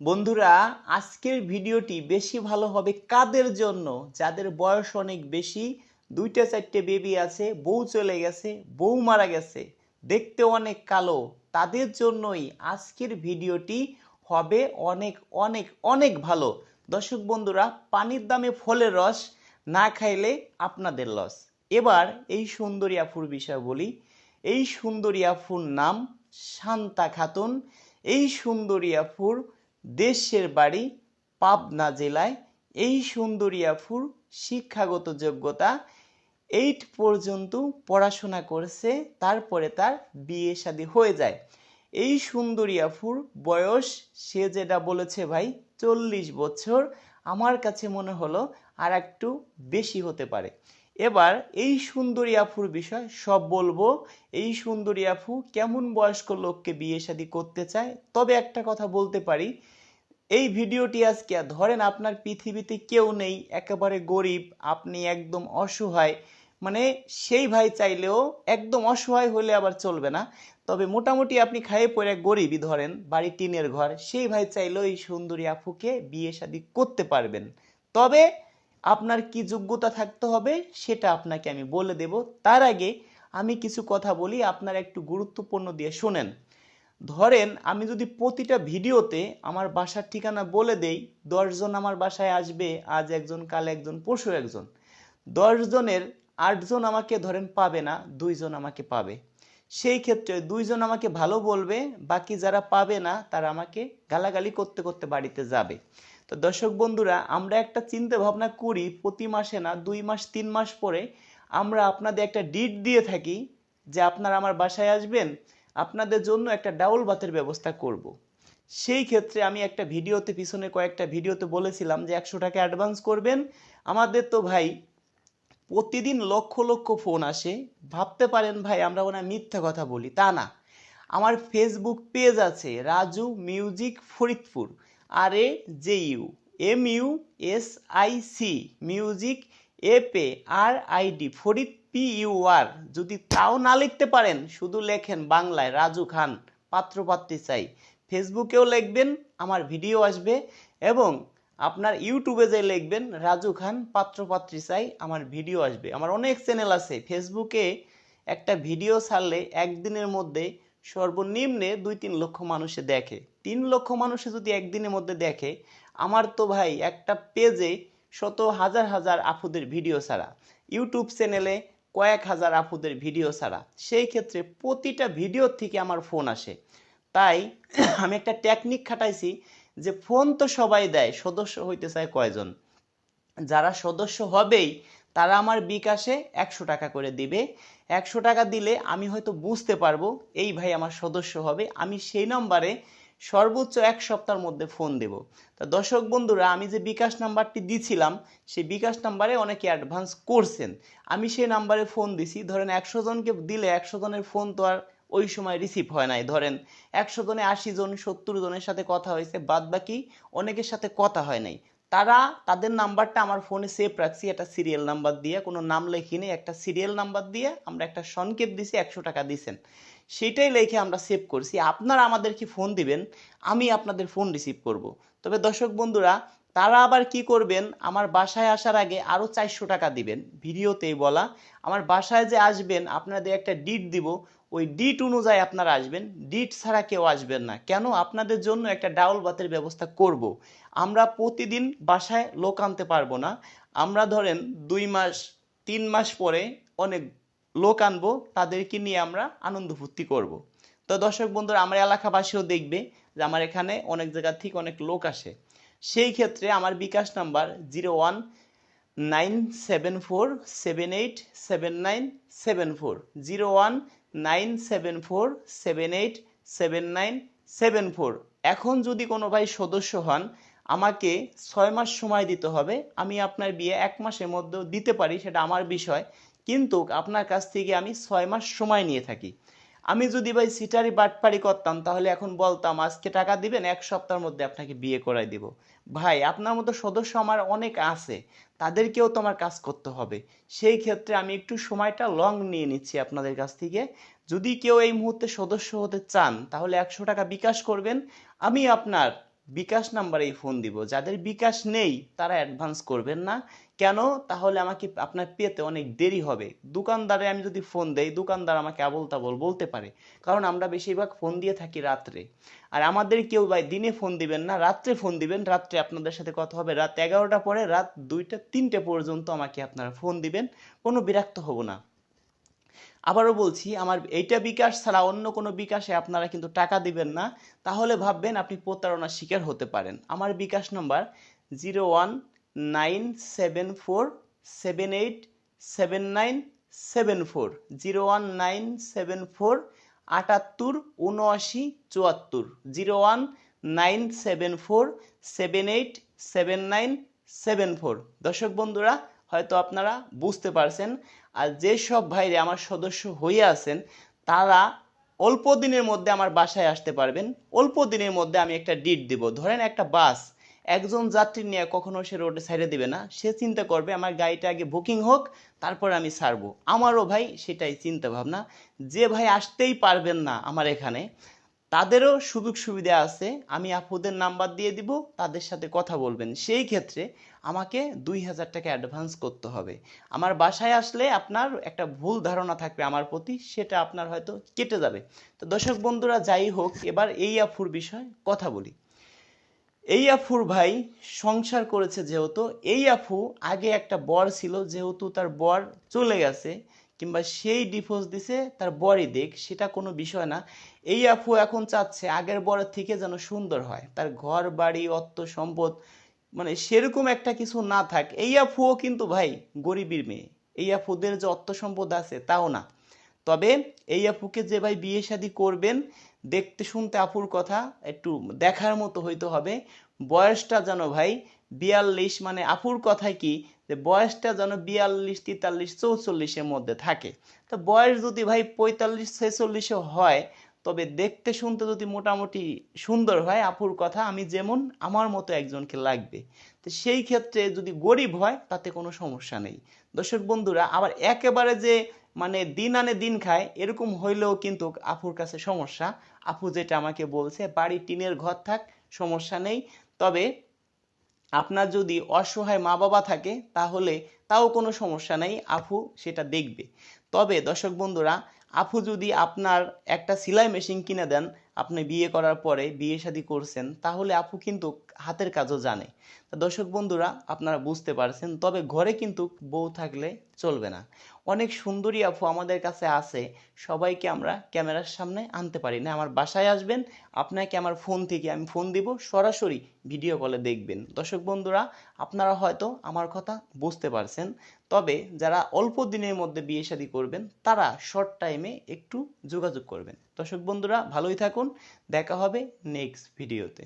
বন্ধুরা, আজকের ভিডিওটি বেশি ভালো হবে কাদের জন্য? যাদের বয়স অনেক বেশি, দুইটা চারটে বেবি আছে, বউ চলে গেছে, বউ মারা গেছে, দেখতে অনেক কালো, তাদের জন্যই আজকের ভিডিওটি হবে অনেক অনেক অনেক ভালো। দর্শক বন্ধুরা, পানির দামে ফলের রস না খাইলে আপনাদের লস এবার এই সুন্দরী আফুর বিষয় বলি। এই সুন্দরী আফুর নাম শান্তা খাতুন। এই সুন্দরী আফুর দেশের বাড়ি পাবনা জেলায় এই সুন্দরিয়াফুর শিক্ষাগত যোগ্যতা এইট পর্যন্ত পড়াশোনা করেছে, তারপরে তার বিয়ে শাদী হয়ে যায়। এই সুন্দরী আফুর বয়স সে যেটা বলেছে ভাই, চল্লিশ বছর। আমার কাছে মনে হলো আর একটু বেশি হতে পারে। এবার এই সুন্দরী আফুর বিষয় সব বলব। এই সুন্দরী আফু কেমন বয়স্ক লোককে বিয়ে শাদী করতে চায়? তবে একটা কথা বলতে পারি এই ভিডিওটি আজকে, ধরেন আপনার পৃথিবীতে কেউ নেই, একেবারে গরিব, আপনি একদম অসহায় মানে সেই ভাই চাইলেও একদম অসহায় হলে আবার চলবে না। তবে মোটামুটি আপনি খাইয়ে পড়ে গরিবই ধরেন বাড়ি টিনের ঘর, সেই ভাই চাইলেও এই সুন্দরী আফুকে বিয়ে শাদী করতে পারবেন। তবে আপনার কি যোগ্যতা থাকতে হবে সেটা আপনাকে আমি বলে দেব। তার আগে আমি কিছু কথা বলি, আপনারা একটু গুরুত্বপূর্ণ দিয়ে শোনেন। ধরেন আমি যদি প্রতিটা ভিডিওতে আমার বাসার ঠিকানা বলে দেই, দশজন আমার বাসায় আসবে, আজ একজন, কাল একজন, পরশু একজন। দশজনের আটজন আমাকে ধরেন পাবে না, দুইজন আমাকে পাবে। সেই ক্ষেত্রে দুইজন আমাকে ভালো বলবে, বাকি যারা পাবে না, তারা আমাকে গালাগালি করতে করতে বাড়িতে যাবে। তো দর্শক বন্ধুরা, আমরা একটা চিন্তা ভাবনা করি, প্রতি মাসে না, দুই মাস, তিন মাস পরে আমরা আপনাদের একটা ডিট দিয়ে থাকি যে আপনারা আমার বাসায় আসবেন আপনাদের জন্য একটা ডাউল ভাতের ব্যবস্থা করব। সেই ক্ষেত্রে আমি একটা ভিডিওতে, পিছনে কয়েকটা ভিডিওতে বলেছিলাম যে একশো টাকা অ্যাডভান্স করবেন। আমাদের তো ভাই প্রতিদিন লক্ষ লক্ষ ফোন আসে। ভাবতে পারেন ভাই, আমরা ওনা মিথ্যা কথা বলি। তা না। আমার ফেসবুক পেজ আছে, Raju music Faridpur R A J U M U S I C music A P R I D Farid P U R যদি তাও না লিখতে পারেন, শুধু লেখেন বাংলায়, রাজু খান, পাত্রপাত্রী চাই। ফেসবুকেও লিখবেন, আমার ভিডিও আসবে, এবং আপনার ইউটিউবে যে লিখবেন, রাজু খান, পাত্রপাত্রী চাই, আমার ভিডিও আসবে। আমার অনেক চ্যানেল আছে, ফেসবুকে একটা ভিডিও ছাড়লে একদিনের মধ্যে সর্বনিম্নে দুই তিন লক্ষ মানুষে দেখে। তিন লক্ষ মানুষে যদি একদিনের মধ্যে দেখে, আমার তো ভাই একটা পেজে শত হাজার হাজার আফুদের ভিডিও ছাড়া। ইউটিউব চ্যানেলে কয়েক হাজার আপুদের ভিডিও ছাড়া। সেই ক্ষেত্রে প্রতিটা ভিডিওর থেকে আমার ফোন আসে। তাই আমি একটা টেকনিক খাটাইছি যে ফোন তো সবাই দেয়, সদস্য হইতে চায় কয়জন? যারা সদস্য হবেই, তারা আমার বিকাশে একশো টাকা করে দিবে। একশো টাকা দিলে আমি হয়তো বুঝতে পারব, এই ভাই আমার সদস্য হবে। আমি সেই নম্বরে সর্বোচ্চ এক সপ্তাহের মধ্যে ফোন দেব। তা দর্শক বন্ধুরা, আমি যে বিকাশ নাম্বারটি দিছিলাম, সেই বিকাশ নাম্বারে অনেকে অ্যাডভান্স করছেন। আমি সেই নাম্বারে ফোন দিছি। ধরেন একশো জনকে দিলে একশো জনের ফোন তো আর ওই সময় রিসিভ হয় নাই। ধরেন একশো জনে আশি জন, সত্তর জনের সাথে কথা হয়েছে বাদ বাকি অনেকের সাথে কথা হয় নাই। তারা তাদের নাম্বারটা আমার ফোনে সেভ রাখছি। একটা সিরিয়াল নাম্বার দিয়ে, কোনো নাম লেখিনি একটা সিরিয়াল নাম্বার দিয়ে আমরা একটা সংকেত দিছি, একশো টাকা দিছেন। সেটাই লেখে আমরা সেভ করছি। আপনারা আমাদেরকে ফোন দিবেন, আমি আপনাদের ফোন রিসিভ করব। তবে দর্শক বন্ধুরা, তারা আবার কি করবেন, আমার বাসায় আসার আগে আরও চারশো টাকা দিবেন, ভিডিওতেই বলা। আমার বাসায় যে আসবেন, আপনাদের একটা ডিট দিব, ওই ডিট অনুযায়ী আপনারা আসবেন। ডিট ছাড়া কেউ আসবেন না। কেন? আপনাদের জন্য একটা ডাউল ভাতের ব্যবস্থা করব। আমরা প্রতিদিন বাসায় লোক আনতে পারব না। আমরা ধরেন দুই মাস, তিন মাস পরে অনেক লোক আনব, তাদেরকে নিয়ে আমরা আনন্দ ফুর্তি করব। তো দর্শক বন্ধুরা, আমার এলাকাবাসীও দেখবে যে আমার এখানে অনেক জায়গা থেকে অনেক লোক আসে। সেই ক্ষেত্রে আমার bKash number zero one nine seven four seven eight seven nine seven four. Zero one nine seven four seven eight seven nine seven four. এখন যদি কোনো ভাই সদস্য হন, আমাকে ছয় মাস সময় দিতে হবে। আমি আপনার বিয়ে এক মাসের মধ্যেও দিতে পারি, সেটা আমার বিষয়। কিন্তু আপনার কাছ থেকে আমি ছয় মাস সময় নিয়ে থাকি। আমি যদি ভাই সিটারি বাটপারি করতাম, তাহলে এখন বলতাম, আজকে টাকা দিবেন, এক সপ্তাহের মধ্যে আপনাকে বিয়ে করাই দিব। ভাই, আপনার মতো সদস্য আমার অনেক আছে, তাদেরকেও তো আমার কাজ করতে হবে। সেই ক্ষেত্রে আমি একটু সময়টা লং নিয়ে নিচ্ছি আপনাদের কাছ থেকে। যদি কেউ এই মুহূর্তে সদস্য হতে চান, তাহলে একশো টাকা বিকাশ করবেন। আমি আপনার বিকাশ নাম্বারেই ফোন দিব। যাদের বিকাশ নেই, তারা অ্যাডভান্স করবেন না। কেন? তাহলে আমাকে আপনার পেতে অনেক দেরি হবে। দোকানদারে আমি যদি ফোন দেই, দোকানদার আমাকে আবল তাবল বলতে পারে। কারণ আমরা বেশিরভাগ ফোন দিয়ে থাকি রাত্রে। আর আমাদের কেউ ভাই দিনে ফোন দিবেন না, রাত্রে ফোন দিবেন। রাত্রে আপনাদের সাথে কথা হবে। রাত এগারোটা পরে, রাত দুইটা, তিনটে পর্যন্ত আমাকে আপনারা ফোন দিবেন। কোনো বিরক্ত হব না। আবারও বলছি, আমার এইটা বিকাশ ছাড়া অন্য কোনো বিকাশে আপনারা কিন্তু টাকা দিবেন না। তাহলে ভাববেন আপনি প্রতারণার শিকার হতে পারেন। আমার bKash number zero one nine seven four, seven eight, seven nine seven four, zero one nine seven four, আটাত্তর উনআশি চুয়াত্তর, zero one nine seven four, seven eight, seven nine seven four. দর্শক বন্ধুরা, হয়তো আপনারা বুঝতে পারছেন, আর যেসব ভাইরে আমার সদস্য হয়ে আছেন, তারা অল্প দিনের মধ্যে আমার বাসায় আসতে পারবেন, অল্প দিনের মধ্যে আমি একটা ডিট দিব। ধরেন একটা বাস একজন যাত্রী নিয়ে কখনো সে রোডে সাইডে দিবে না। সে চিন্তা করবে, আমার গাড়িটা আগে বুকিং হোক, তারপর আমি ছাড়বো। আমারও ভাই সেটাই চিন্তা ভাবনা যে ভাই আসতেই পারবেন না আমার এখানে, তাদেরও সুযোগ সুবিধা আছে। আমি আপুদের নাম্বার দিয়ে দিব, তাদের সাথে কথা বলবেন। সেই ক্ষেত্রে আমাকে দুই হাজার টাকা অ্যাডভান্স করতে হবে। আমার বাসায় আসলে আপনার একটা ভুল ধারণা থাকবে আমার প্রতি, সেটা আপনার হয়তো কেটে যাবে। তো দর্শক বন্ধুরা, যাই হোক, এবার এই আফুর বিষয়ে কথা বলি। এই আফুর ভাই সংসার করেছে যেহেতু, এই আফু আগে একটা বর ছিল, যেহেতু তার বর চলে গেছে কিংবা সেই ডিভোর্স দিছে, তার বরই দেখ সেটা কোনো বিষয় না। এই আফু এখন চাচ্ছে আগের বরের থেকে যেন সুন্দর হয়, তার ঘর, বাড়ি, অর্থ, সম্পদ মানে সেরকম একটা কিছু না থাক। এই আফুও কিন্তু ভাই গরিবের মেয়ে, এই আফুদের যে অর্থ সম্পদ আছে তাও না। তবে এই আপুকে যে ভাই বিয়ে শাদী করবেন দেখতে শুনতে আপুর কথা, একটু দেখার মতো হইতে হবে। বয়সটা যেন ভাই বিয়াল্লিশ মানে আপুর কথায় কি যে বয়সটা যেন বিয়াল্লিশ, তেতাল্লিশ, চৌচল্লিশের মধ্যে থাকে। তো বয়স যদি ভাই পঁয়তাল্লিশ, ছেচল্লিশও হয়, তবে দেখতে শুনতে যদি মোটামুটি সুন্দর হয় আপুর কথা, আমি যেমন আমার মতো একজনকে লাগবে। তো সেই ক্ষেত্রে যদি গরিব হয়, তাতে কোনো সমস্যা নেই। দর্শক বন্ধুরা, আবার একেবারে যে মানে দিন আনে দিন খায়, এরকম হইলেও কিন্তু আপুর কাছে সমস্যা। আপু যেটা আমাকে বলছে বাড়ি টিনের ঘর থাক, সমস্যা নেই। তবে আপনার যদি অসহায় মা বাবা থাকে, তাহলে তাও কোনো সমস্যা নেই আপু সেটা দেখবে। তবে দর্শক বন্ধুরা আপু যদি আপনার একটা সেলাই মেশিন কিনে দেন আপনি বিয়ে করার পরে বিয়ে শাদী করছেন, তাহলে আপু কিন্তু হাতের কাজও জানে। তা দর্শক বন্ধুরা, আপনারা বুঝতে পারছেন, তবে ঘরে কিন্তু বউ থাকলে চলবে না। অনেক সুন্দরী আপু আমাদের কাছে আছে, সবাইকে আমরা ক্যামেরার সামনে আনতে পারি না। আমার বাসায় আসবেন, আপনাকে আমার ফোন থেকে আমি ফোন দিব, সরাসরি ভিডিও কলে দেখবেন। দর্শক বন্ধুরা, আপনারা হয়তো আমার কথা বুঝতে পারছেন, তবে যারা অল্প দিনের মধ্যে বিয়ে শাদী করবেন, তারা শর্ট টাইমে একটু যোগাযোগ করবেন। দর্শক বন্ধুরা ভালোই থাকুন দেখা হবে নেক্সট ভিডিওতে